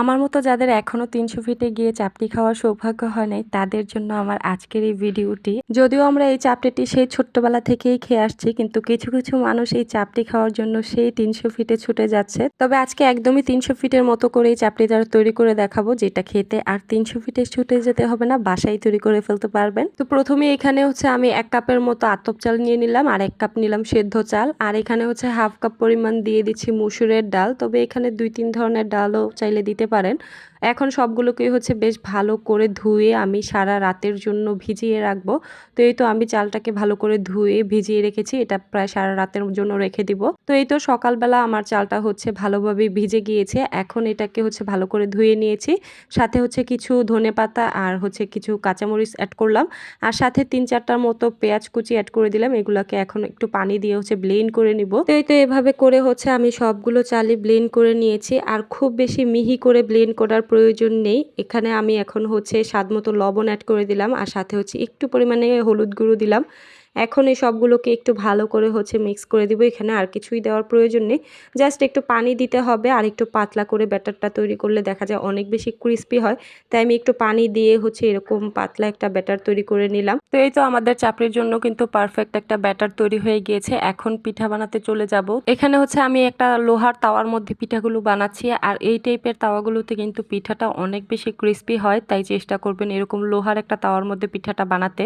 আমার মতো যাদের এখনও তিনশো ফিটে গিয়ে চাপটি খাওয়ার সৌভাগ্য হয় নাই, তাদের জন্য আমার আজকের এই ভিডিওটি। যদিও আমরা এই চাপটিটি সেই ছোট্টবেলা থেকেই খেয়ে আসছি, কিন্তু কিছু কিছু মানুষ এই চাপটি খাওয়ার জন্য সেই তিনশো ফিটে ছুটে যাচ্ছে। তবে আজকে একদমই তিনশো ফিটের মতো করে এই চাপটি তারা তৈরি করে দেখাবো, যেটা খেতে আর তিনশো ফিটে ছুটে যেতে হবে না, বাসায় তৈরি করে ফেলতে পারবেন। তো প্রথমে এখানে হচ্ছে আমি এক কাপের মতো আতপ চাল নিয়ে নিলাম, আর এক কাপ নিলাম সেদ্ধ চাল। আর এখানে হচ্ছে হাফ কাপ পরিমাণ দিয়ে দিচ্ছি মুসুরের ডাল, তবে এখানে দুই তিন ধরনের ডালও চাইলে দিতে পারেন। এখন সবগুলোকে হচ্ছে বেশ ভালো করে ধুয়ে আমি সারা রাতের জন্য ভিজিয়ে রাখব। তো এই তো আমি চালটাকে ভালো করে ধুয়ে ভিজিয়ে রেখেছি, এটা প্রায় সারা রাতের জন্য রেখে দিব। তো এই তো সকালবেলা আমার চালটা হচ্ছে ভালোভাবে ভিজে গিয়েছে, এখন এটাকে হচ্ছে ভালো করে ধুয়ে নিয়েছি। সাথে হচ্ছে কিছু ধনে পাতা আর হচ্ছে কিছু কাঁচামরিচ অ্যাড করলাম। আর সাথে তিন চারটার মতো পেঁয়াজ কুচি অ্যাড করে দিলাম, এগুলোকে এখন একটু পানি দিয়ে হচ্ছে ব্লেন্ড করে নিব। তো এই তো এভাবে করে হচ্ছে আমি সবগুলো চালই ব্লেন্ড করে নিয়েছি, আর খুব বেশি মিহি করে ব্লেন্ড করার প্রয়োজন নেই। এখানে আমি এখন হচ্ছে স্বাদ মতো লবণ অ্যাড করে দিলাম আর সাথে হচ্ছে একটু পরিমাণে হলুদ গুঁড়ো দিলাম। এখন এই সবগুলোকে একটু ভালো করে হচ্ছে মিক্স করে দিব। এখানে আর কিছুই দেওয়ার প্রয়োজন নেই। জাস্ট একটু পানি দিতে হবে আর একটু পাতলা করে ব্যাটারটা তৈরি করলে দেখা যায় অনেক বেশি ক্রিস্পি হয়। তাই আমি একটু পানি দিয়ে হচ্ছে এরকম পাতলা একটা ব্যাটার তৈরি করে নিলাম। তো এই তো আমাদের চাপড়ির জন্য কিন্তু পারফেক্ট একটা ব্যাটার তৈরি হয়ে গিয়েছে। এখন পিঠা বানাতে চলে যাব। এখানে হচ্ছে আমি একটা লোহার তাওয়ার মধ্যে পিঠাগুলো বানাচ্ছি আর এই টাইপের তাওয়াগুলোতে কিন্তু পিঠাটা অনেক বেশি ক্রিস্পি হয়। তাই চেষ্টা করবেন এরকম লোহার একটা তাওয়ার মধ্যে পিঠাটা বানাতে।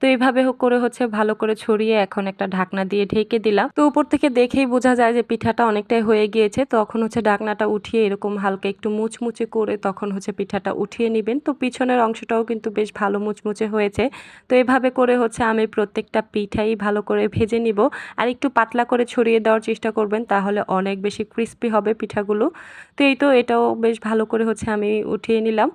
তো এইভাবে করে হচ্ছে ভালো ভালো করে ছড়িয়ে এখন একটা ঢাকনা দিয়ে ঢেকে দিলাম। তো উপর থেকে দেখেই বোঝা যায় যে পিঠাটা অনেকটাই হয়ে গিয়েছে। তখন হচ্ছে ঢাকনাটা উঠিয়ে এরকম হালকা একটু মুচমুচে করে তখন হচ্ছে পিঠাটা উঠিয়ে নেবেন। তো পিছনের অংশটাও কিন্তু বেশ ভালো মুচমুচে হয়েছে। তো এভাবে করে হচ্ছে আমি প্রত্যেকটা পিঠাই ভালো করে ভেজে নিব। আর একটু পাতলা করে ছড়িয়ে দেওয়ার চেষ্টা করবেন, তাহলে অনেক বেশি ক্রিস্পি হবে পিঠাগুলো। তো এই তো এটাও বেশ ভালো করে হচ্ছে আমি উঠিয়ে নিলাম।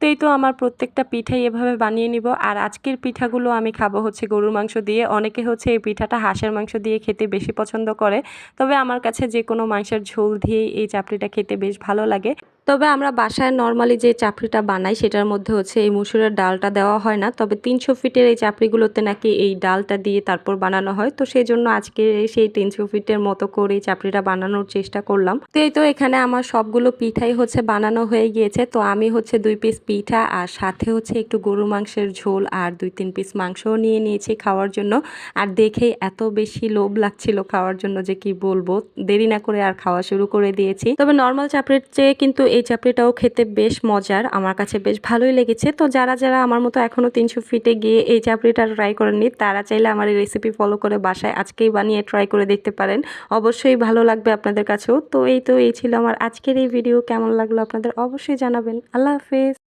তো তো আমার প্রত্যেকটা পিঠাই এভাবে বানিয়ে নিব। আর আজকের পিঠাগুলো আমি খাব হচ্ছে গরুর মাংস দিয়ে। অনেকে হচ্ছে এই পিঠাটা হাঁসের মাংস দিয়ে খেতে বেশি পছন্দ করে। তবে আমার কাছে যে কোনো মাংসের ঝোল দিয়েই এই চাপড়িটা খেতে বেশ ভালো লাগে। তবে আমরা বাসায় নর্মালি যে চাপড়িটা বানাই, সেটার মধ্যে হচ্ছে এই মুসুরের ডালটা দেওয়া হয় না। তবে তিনশো ফিটের এই চাপড়িগুলোতে নাকি এই ডালটা দিয়ে তারপর বানানো হয়। তো সেই জন্য আজকে সেই তিনশো ফিটের মতো করে এই চাপড়িটা বানানোর চেষ্টা করলাম। তো এই তো এখানে আমার সবগুলো পিঠাই হচ্ছে বানানো হয়ে গিয়েছে। তো আমি হচ্ছে দুই পিস পিঠা আর সাথে হচ্ছে একটু গরু মাংসের ঝোল আর দুই তিন পিস মাংসও নিয়ে নিয়েছি খাওয়ার জন্য। আর দেখেই এত বেশি লোভ লাগছিল খাওয়ার জন্য যে কি বলব? দেরি না করে আর খাওয়া শুরু করে দিয়েছি। তবে নর্মাল চাপড়ির চেয়ে কিন্তু এই চাপড়িটাও খেতে বেশ মজার। আমার কাছে বেশ ভালোই লেগেছে। তো যারা যারা আমার মতো এখনও তিনশো ফিটে গিয়ে এই চাপড়িটা ট্রাই করেননি, তারা চাইলে আমার এই রেসিপি ফলো করে বাসায় আজকেই বানিয়ে ট্রাই করে দেখতে পারেন। অবশ্যই ভালো লাগবে আপনাদের কাছেও। তো এই তো, এই ছিল আমার আজকের এই ভিডিও কেমন লাগল আপনাদের অবশ্যই জানাবেন। আল্লাহ হাফেজ।